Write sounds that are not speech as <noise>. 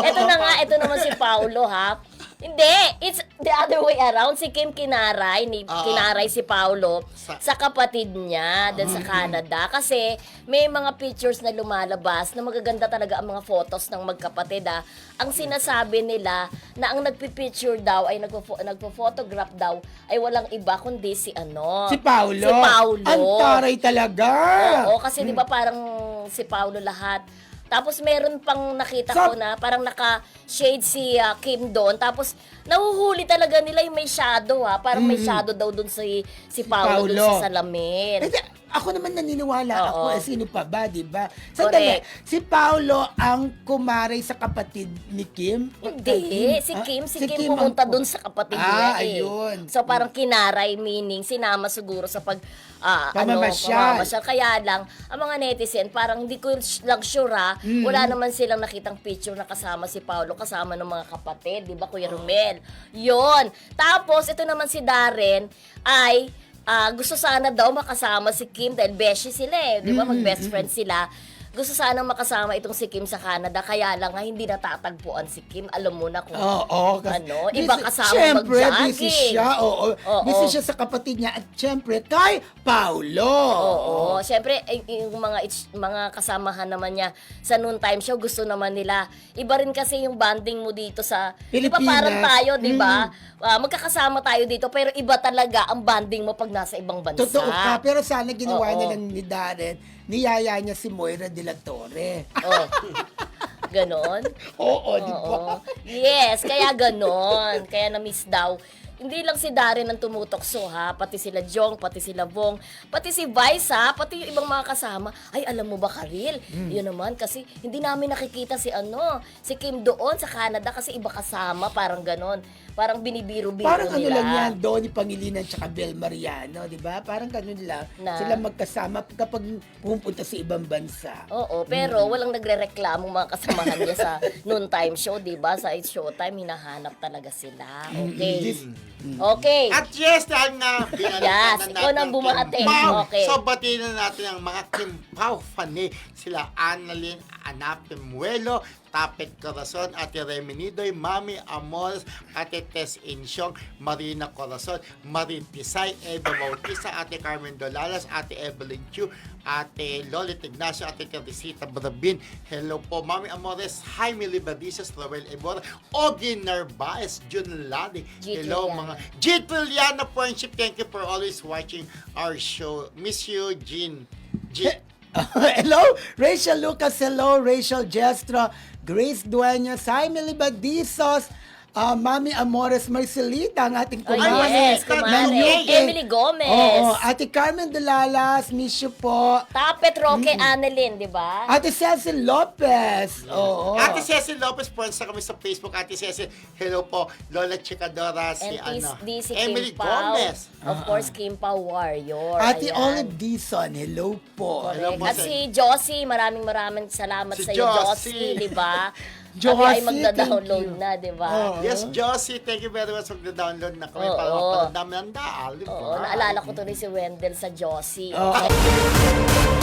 Ito na nga, ito naman si Paulo, ha? Hindi, it's the other way around. Si Kim kinaray, ni, Oo. kinaray si Paulo Sa- sa, kapatid niya dun sa Canada. Kasi may mga pictures na lumalabas na magaganda talaga ang mga photos ng magkapatid, ha? Ang sinasabi nila na ang nagpipicture daw ay nagpo, nagpo-photograph daw ay walang iba kundi si ano. Si Paulo. Si Paulo. Ang taray talaga. Oo, kasi di ba parang si Paulo lahat. Tapos meron pang nakita So- ko na parang naka-shade si ah, Kim doon. Tapos nahuhuli talaga nila yung may shadow ha. Parang may shadow daw doon si, si Paulo, doon Mm. Paulo. sa salamin. Eh, di- ako naman naniniwala Oo. ako. Eh, sino pa ba, di ba? Sandali, Correct. si Paulo ang kumaray sa kapatid ni Kim? Hindi, si Ah, Kim, si, Kim, ang- pumunta doon sa kapatid niya Ah, eh. ayun. So parang kinaray, meaning sinama siguro sa pag ah, Pamamasyal. ano, pamamasyal. Kaya lang, ang mga netizen, parang hindi ko lang sure ha, Mm. wala naman silang nakitang picture na kasama si Paolo, kasama ng mga kapatid, di ba Kuya Romel? Yon. Tapos, ito naman si Darren, ay ah, gusto sana daw makasama si Kim dahil beshi sila eh, di ba? Mag-best friend sila gusto sanang makasama itong si Kim sa Canada, kaya lang nga hindi natatagpuan si Kim. Alam mo na kung Oo. kasi- Ano, iba kasama Siyempre, mag-jogging. busy siya. Oo. Oo. Busy siya sa kapatid niya. At siyempre, kay Paulo. Oo, syempre eh, yung mga its- mga kasamahan naman niya sa noon time show gusto naman nila. Iba rin kasi yung bonding mo dito sa 'di ba Pilipinas. parang tayo, 'di ba? Ah, magkakasama tayo dito pero iba talaga ang bonding mo pag nasa ibang bansa. Totoo ka. Pero sana ginawa Oo. niya lang ni Darren, niyaya niya si Moira de la Torre. <laughs> Oh. Ganon. <laughs> Oo, di ba? Yes, kaya ganon. Kaya na-miss daw. Hindi lang si Darren ang tumutokso ha, pati sila Jong, pati sila Bong, pati si Vice ha, pati yung ibang mga kasama. Ay, alam mo ba Karil? Hmm. Yun naman kasi hindi namin nakikita si ano, si Kim doon sa Canada kasi iba kasama, parang ganon. Parang binibiro-biro Parang ano nila. lang yan, Donnie Pangilinan tsaka Bel Mariano, di ba? Parang ganun lang. Na? Sila magkasama kapag pumunta sa ibang bansa. Oo, pero walang nagre-reklamo mga kasamahan niya sa <laughs> noon time show, 'di ba? Sa It's Showtime hinahanap talaga sila. Okay. This- Okay. At yes, dahil nga, <laughs> Yes, na ikaw nang ang bumate. Kim Pao. Okay. So, batiin na natin ang mga Kim Pao Fani. Sila Annalyn Anape Muelo, Tapet Corazon, Ate Remy Nidoy, Mami Amores, Ate Tess Insyong, Marina Corazon, Marin Tisay, Eva Bautista, Ate Carmen Dolalas, Ate Evelyn Chu, Ate Lolit Ignacio, Ate Teresita Brabin. Hello po, Mami Amores, Jaime Libadisas, Roel Ebora, Ogie Narvaez, Jun Ladi. G. Hello mga G. Trilliana Friendship, thank you for always watching our show. Miss you, Jean. G. <laughs> hello, Rachel Lucas. Hello, Rachel Jestro. Grace Dueñas. Jaime Libadizos. Ah, Mami Amores Marcelita, ang ating Oh, kumare. yes, Mami, kumare. Emily Gomez. Oo, Ate Carmen Dulalas, miss you po. Tapet Roque Annalyn, di ba? Ate Cecil Lopez. Oo. Ate Cecil Lopez, friends na kami sa Facebook. Ate Cecil, hello po. Lola Chicadora, si And ano, si Emily Kim. Gomez. Of course, Kim Pao Warrior. Ate Ayan. Olive Dison, hello po. Hello po At sa- si Josie, maraming maraming salamat Si sa iyo, Josie. Josie, di ba? <laughs> Josie, Kami ay thank magda-download you. na, di ba? Oo. Yes, Josie, thank you very much for the download na kami Oo. para namin ang daal. di ba? Oo, naalala ko tuloy si Wendell sa Josie. Oo.